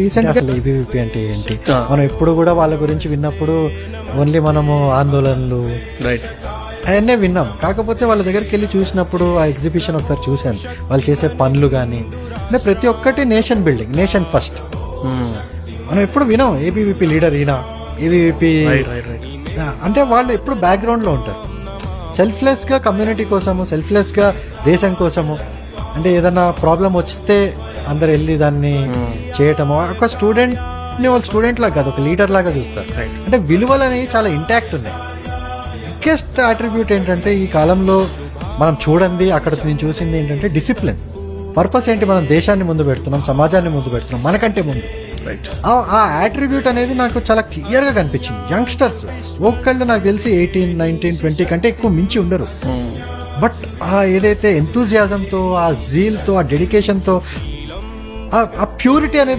రీసెంట్గా ఏబీవీపీ అంటే ఏంటి. మనం ఎప్పుడు కూడా వాళ్ళ గురించి విన్నప్పుడు ఓన్లీ మనము ఆందోళనలు రైట్ అవన్నీ విన్నాం. కాకపోతే వాళ్ళ దగ్గరికి వెళ్ళి చూసినప్పుడు ఆ ఎగ్జిబిషన్ ఒకసారి చూశాను. వాళ్ళు చేసే పనులు కానీ అంటే ప్రతి ఒక్కటి నేషన్ బిల్డింగ్ నేషన్ ఫస్ట్ మనం ఎప్పుడు వినాం ఏబీవీపీ లీడర్ ఈయన ఏబీవీపీ రైట్ రైట్ రైట్ అంటే వాళ్ళు ఎప్పుడు బ్యాక్గ్రౌండ్లో ఉంటారు. సెల్ఫ్లెస్గా కమ్యూనిటీ కోసము సెల్ఫ్లెస్గా దేశం కోసము అంటే ఏదైనా ప్రాబ్లం వస్తే అందరు వెళ్ళి దాన్ని చేయటము. ఒక స్టూడెంట్ని వాళ్ళు స్టూడెంట్ లాగా కాదు ఒక లీడర్ లాగా చూస్తారు. అంటే విలువలు అనేవి చాలా ఇంటాక్ట్ ఉన్నాయి. బిగ్గెస్ట్ అట్రిబ్యూట్ ఏంటంటే ఈ కాలంలో మనం చూడండి అక్కడ నేను చూసింది ఏంటంటే డిసిప్లిన్ పర్పస్ ఏంటి? మనం దేశాన్ని ముందు పెడుతున్నాం సమాజాన్ని ముందు పెడుతున్నాం మనకంటే ముందు. రైట్ ఆ- అట్రిబ్యూట్ అనేది నాకు చాలా క్లియర్గా కనిపించింది. యంగ్స్టర్స్ ఒక్కళ్ళు నాకు తెలిసి ఎయిటీన్ నైన్టీన్ ట్వంటీ కంటే ఎక్కువ మించి ఉండరు. బట్ ఆ ఏదైతే ఎంతూజియాజంతో ఆ జీల్తో ఆ డెడికేషన్తో ఆ ప్యూరిటీ అనేది